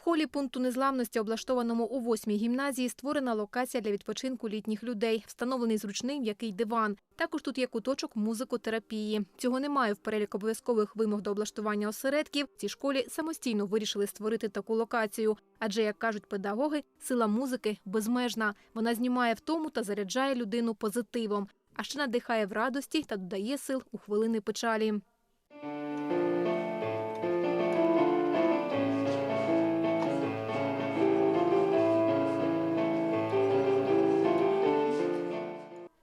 В холі пункту незламності, облаштованому у восьмій гімназії, створена локація для відпочинку літніх людей, встановлений зручний м'який диван. Також тут є куточок музикотерапії. Цього немає в перелік обов'язкових вимог до облаштування осередків. Цій школі самостійно вирішили створити таку локацію. Адже, як кажуть педагоги, сила музики безмежна. Вона знімає втому та заряджає людину позитивом, а ще надихає в радості та додає сил у хвилини печалі.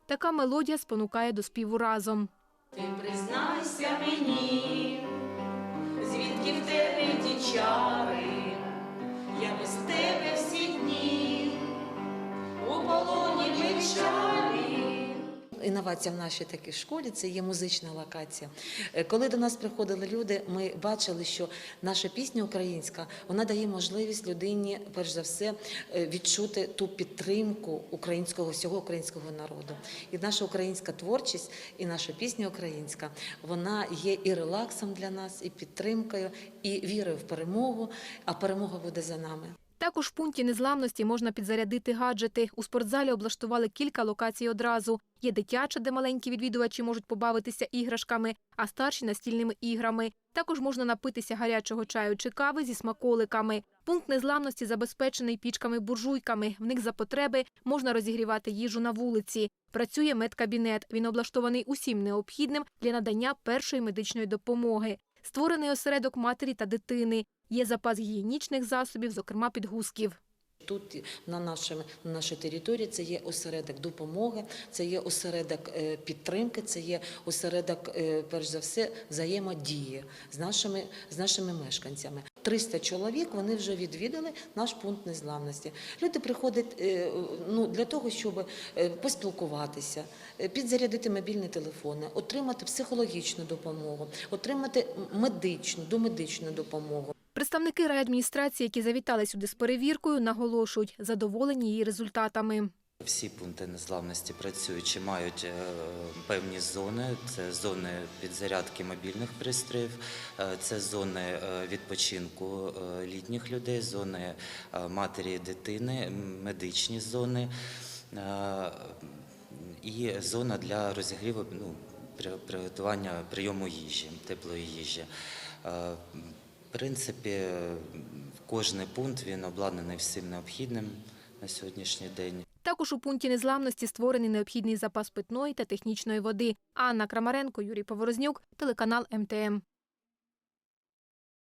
Така мелодія спонукає до співу разом. Ти признайся мені, звідки в тебе ті чари, Інновація в нашій такій школі це є музична локація. Е, Коли до нас приходили люди, ми бачили, що наша пісня українська вона дає можливість людині, перш за все, е, відчути ту підтримку українського всього українського народу. І наша українська творчість, і наша пісня українська, вона є і релаксом для нас, і підтримкою, і вірою в перемогу. А перемога буде за нами. Також в пункті незламності можна підзарядити гаджети. У спортзалі облаштували кілька локацій одразу. Є дитяча, де маленькі відвідувачі можуть побавитися іграшками, а старші настільними іграми. Також можна напитися гарячого чаю чи кави зі смаколиками. Пункт незламності забезпечений пічками-буржуйками. В них за потреби можна розігрівати їжу на вулиці. Працює медкабінет. Він облаштований усім необхідним для надання першої медичної допомоги. Створений осередок матері та дитини. Є запас гігієнічних засобів, зокрема підгузків. Тут на нашому на нашій території це є осередок допомоги, це є осередок е, підтримки, це є осередок, е, перш за все, взаємодії з нашими з нашими мешканцями. 300 чоловік вони вже відвідали наш пункт незламності. Люди приходять е, ну для того, щоб е, поспілкуватися, е, підзарядити мобільні телефони, отримати психологічну допомогу, отримати медичну, домедичну допомогу. Представники райадміністрації, які завітали сюди з перевіркою, наголошують, задоволені її результатами. Всі пункти незламності працюючі мають е, певні зони. Це зони підзарядки мобільних пристроїв, е, це зони е, відпочинку літніх людей, зони матері і дитини, медичні зони і зона для розігріву ну, при- приготування прийому їжі, теплої їжі. В принципі, кожний пункт він обладнаний всім необхідним на сьогоднішній день. Також у пункті незламності створений необхідний запас питної та технічної води. Анна Крамаренко, Юрій Поворознюк, телеканал МТМ.